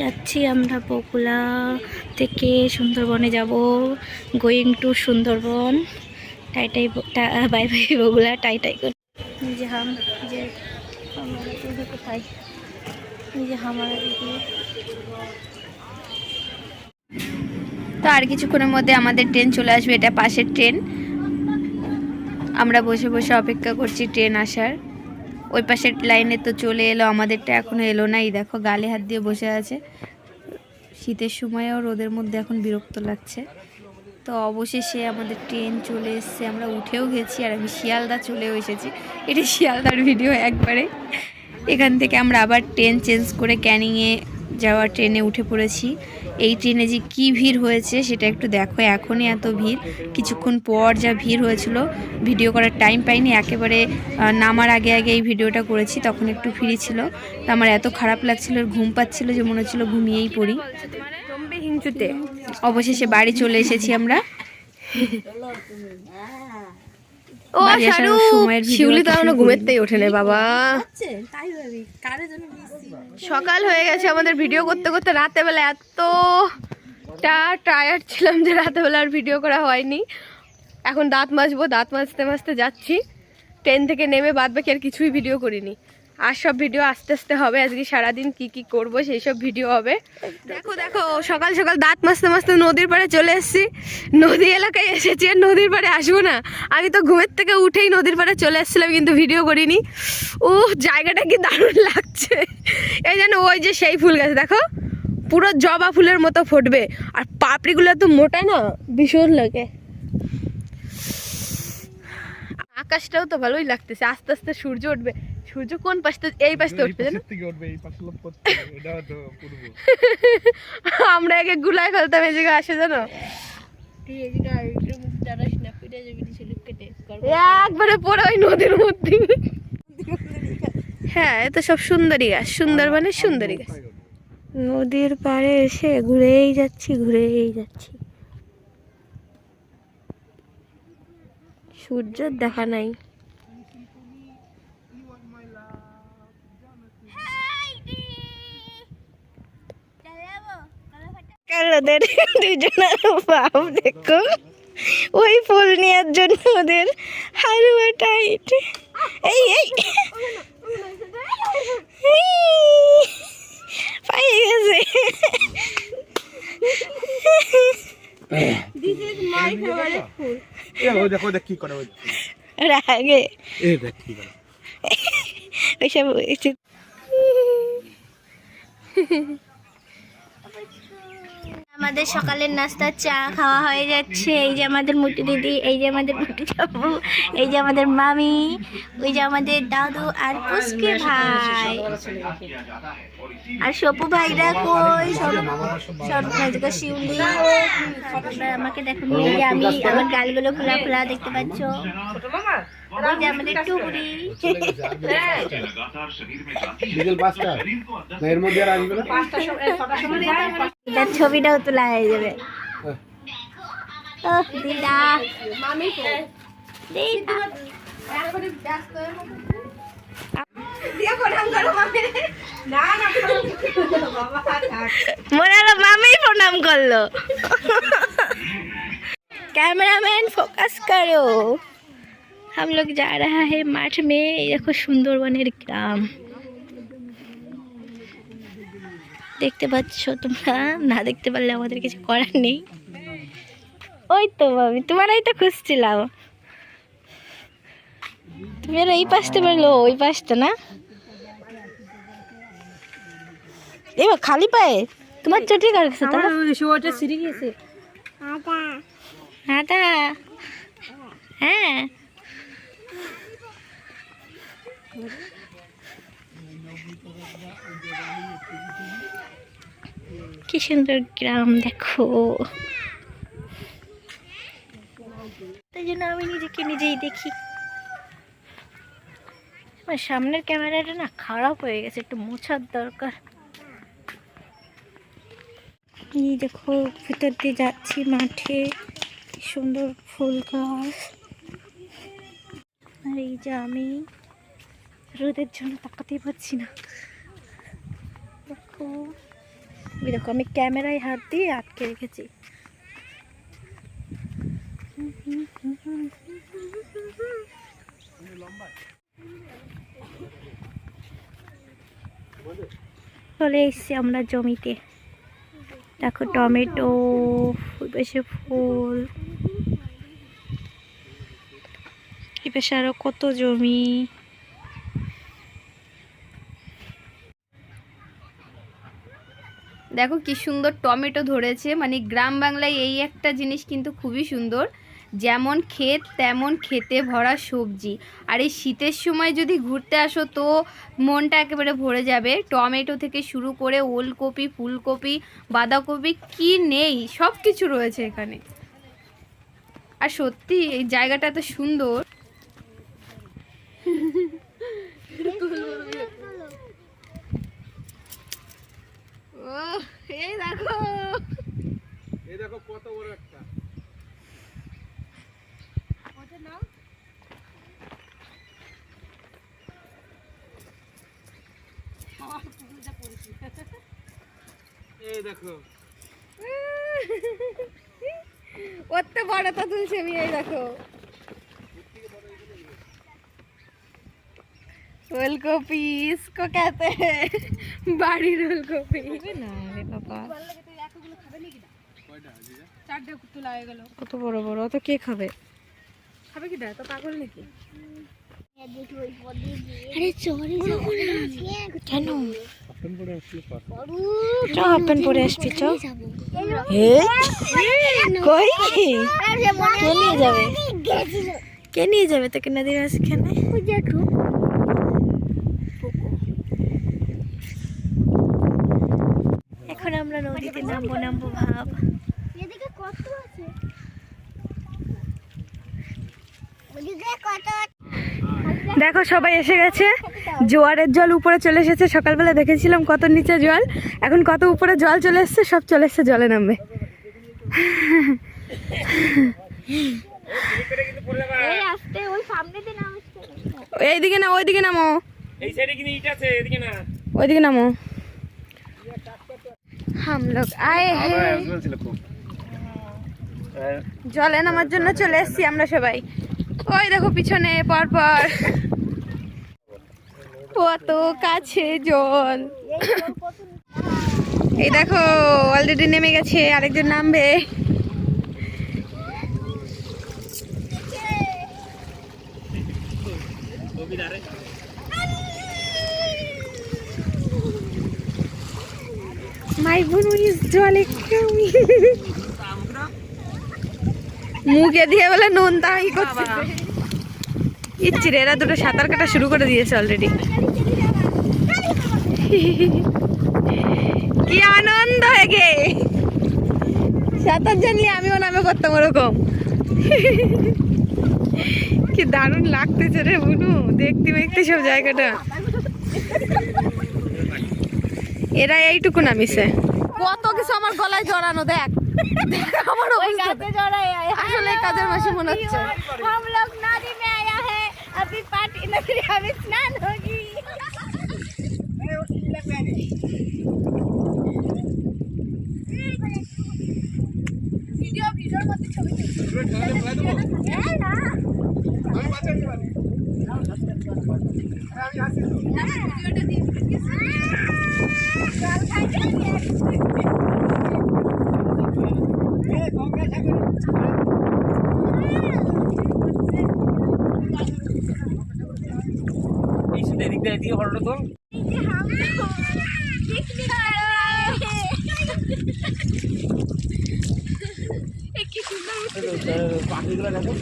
যাচ্ছি আমরা বকুলা থেকে সুন্দরবনে যাব গোয়িং টু সুন্দরবন। টাই টাই বাই বাই বগুলা টাই টাই করে। যে হাম যে কোথায় যে হামারা দিদি তো আর কিছুক্ষণের মধ্যে আমাদের ট্রেন চলে আসবে, এটা পাশের ট্রেন। আমরা বসে বসে অপেক্ষা করছি ট্রেন আসার। ওই পাশের লাইনে তো চলে এলো, আমাদেরটা এখনও এলো না। এই দেখো, গালে হাত দিয়ে বসে আছে। শীতের সময়ও রোদের মধ্যে এখন বিরক্ত লাগছে। তো অবশেষে আমাদের ট্রেন চলে এসছে। আমরা উঠেও গেছি আর আমি শিয়ালদা চলেও এসেছি। এটা শিয়ালদার ভিডিও একবারে। এখান থেকে আমরা আবার ট্রেন চেঞ্জ করে ক্যানিংয়ে যাওয়ার ট্রেনে উঠে পড়েছি। এই ট্রেনে যে কি ভিড় হয়েছে সেটা একটু দেখো এখনই এত ভিড়। কিছুক্ষণ পর যা ভিড় হয়েছিল ভিডিও করার টাইম পাইনি। একেবারে নামার আগে আগে এই ভিডিওটা করেছি তখন একটু ফ্রি ছিল। তো আমার এত খারাপ লাগছিল ঘুম পাচ্ছিল যে মনে হচ্ছিল ঘুমিয়েই পড়ি। হিংচুতে অবশেষে বাড়ি চলে এসেছি আমরা। ও সময়ের শিউলি তো একটা এখনও শুরু ঘুমেতেই ওঠে না বাবা। সকাল হয়ে গেছে আমাদের ভিডিও করতে করতে রাতে বেলা এতটা টায়ার্ড ছিলাম যে রাতে বেলা আর ভিডিও করা হয়নি। এখন দাঁত মাজবো, দাঁত মাজতে মাজতে যাচ্ছি। ট্রেন থেকে নেমে বাদ বাকি আর কিছুই ভিডিও করিনি। আর সব ভিডিও আস্তে আস্তে হবে। আজকে সারাদিন কি কি করব, সেই সব ভিডিও হবে। দেখো দেখো, সকাল সকাল দাঁত মাজতে মাজতে নদীর পাড়ে চলে এসেছি। নদী এলাকায় এসেছি আর নদীর পাড়ে আসব না। আমি তো ঘুমের থেকে উঠেই নদীর পাড়ে চলে এসেছিলাম, কিন্তু ভিডিও করিনি। ও জায়গাটা কি দারুণ লাগছে। এই যেন ওই যে সেই ফুল গাছ, দেখো। পুরো জবা ফুলের মতো ফুটবে। আর পাপড়িগুলো তো মোটা না, ভীষণ লাগে। আকাশটাও তো ভালোই লাগতেছে। আস্তে আস্তে সূর্য উঠবে। সূর্য কোন পাশে এই পাশে উঠবে জানো? থেকে উঠবে এই পাশে লোক করতে। এটা তো পূর্ব। আমরা একে গুলায় ফেলতাম এই জায়গায় আসে জানো? একবারে পড়ে ওই নদীর মধ্যে। হ্যাঁ এ তো সব সুন্দরী গাছ সুন্দরবনে সুন্দরী গাছ। নদীর পাড়ে এসে ঘুরেই যাচ্ছি ঘুরেই যাচ্ছি। সূর্যের দেখা নাই। ওদের দুজনের ভাব দেখো ওই ফুল নেওয়ার জন্য ওদের হালুয়া টাইট এই এই। পাইয়ে গেছে। রাগে। ওইসব আমাদের সকালের নাস্তা, চা খাওয়া হয়ে যাচ্ছে। এই যে আমাদের মুটি দিদি, এই যে আমাদের মুটি চাপু, এই যে আমাদের মামি, ওই যে আমাদের দাদু আর পুষ্কে ভাই। আর সপু ভাইরা কই? শিউলি। আমাকে দেখুন যে আমি আমার গালগুলো খোলা খোলা দেখতে পাচ্ছ। হ্যাঁ, হ্যাঁ। ছবিটাও তোলা হয়ে যাবে। প্রণাম করল। ক্যামেরাম্যান ফোকাস করো। हम लोग जा रहा है माठ में ये देखो সুন্দরবনের গ্রাম দেখতে পাচ্ছ তোমরা না দেখতে পারলে আমাদের কিছু করার নেই ওই তো মামি তোমারই তো খুঁজছিলাম তুমি আর এই পাশতে পারলো ওই পাশটা না এবার খালি পায়ে তোমার চটি কার কাছে তাহলে শুয়োটা সিঁড়ি গেছে আদা হ্যাঁ কি সুন্দর গ্রাম, দেখো। তাই জন্য আমি নিজেকে নিজেই দেখি। আমার সামনের ক্যামেরাটা না খারাপ হয়ে গেছে, একটু মোছার দরকার। দেখো, ভিতর দিয়ে যাচ্ছি মাঠে। সুন্দর ফুল গাছ। আর এই যে আমি রোদের জন্য তাকাতেই পারছি না। দেখো। দেখো, আমি ক্যামেরায় হাত দিয়ে আটকে রেখেছি। চলে এসছি আমরা জমিতে। দেখো, টমেটো পাশে ফুল। এই পাশে আরও কত জমি? দেখো কি সুন্দর টমেটো ধরেছে মানে গ্রাম বাংলায় এই একটা জিনিস কিন্তু খুবই সুন্দর। যেমন ক্ষেত, তেমন খেতে ভরা সবজি। আর এই শীতের সময় যদি ঘুরতে আসো তো মনটা একেবারে ভরে যাবে। টমেটো থেকে শুরু করে ওলকপি, ফুলকপি, বাঁধাকপি, কি নেই সব কিছু রয়েছে এখানে। আর সত্যি, এই জায়গাটা এত সুন্দর ও এই দেখো এই দেখো কত বড় একটা এই তো বড়টা তুলছে আমি এই দেখো। ওলকপি ইসকো কেতে বাড়ির ওলকপি। না রে বাবা। কত বড় বড় অত কে খাবে? খাবে কি দা? তো পাগল নাকি? কেন চ হাফ পরে আসবি চ কই? কে নিয়ে যাবে? কে নিয়ে যাবে তোকে নদীর এখন? আমরা নদীতে নামবো নামবো ভাব। কত আছে? কত দেখো সবাই এসে গেছে। জোয়ারের জল উপরে চলে এসেছে। সকালবেলা দেখেছিলাম কত নিচে জল। এখন কত উপরে জল চলে এসছে সব চলে এসছে জলে নামবে। এই আসতে ওই সামনে দিয়ে নামছে এইদিকে না ওইদিকে নামো। এই সাইডে কিন্তু ইট আছে? এদিকে না। ওইদিকে নামো। হাম লোক আয়ে জলে নামার জন্য চলে এসেছি আমরা সবাই। ওই দেখো পিছনে পর পর কত কাছে জল। এই দেখো অলরেডি নেমে গেছে, আরেকজন নামবে। জলে মুখে দিয়ে বলে নুন তাই করছে। ইচ্ছি রে, এরা দুটো সাঁতার কাটা শুরু করে দিয়েছে অলরেডি কি আনন্দ হেগে সাঁতার জানলে আমিও নামে করতাম ওরকম কি দারুণ লাগতেছে রে বুনু দেখতে দেখতে সব জায়গাটা এরা এইটুকু নামিছে কত কিছু আমার গলায় জড়ানো দেখ দেখ আমার অবস্থা দেখ। আসলে এই কাজের মাসে মনে হচ্ছে हम लोग नदी में आया है अभी पार्टी नदी में स्नान होगी এই সাইডে এদিক দিয়ে এদিকে হলো তো। পাখিগুলো দেখো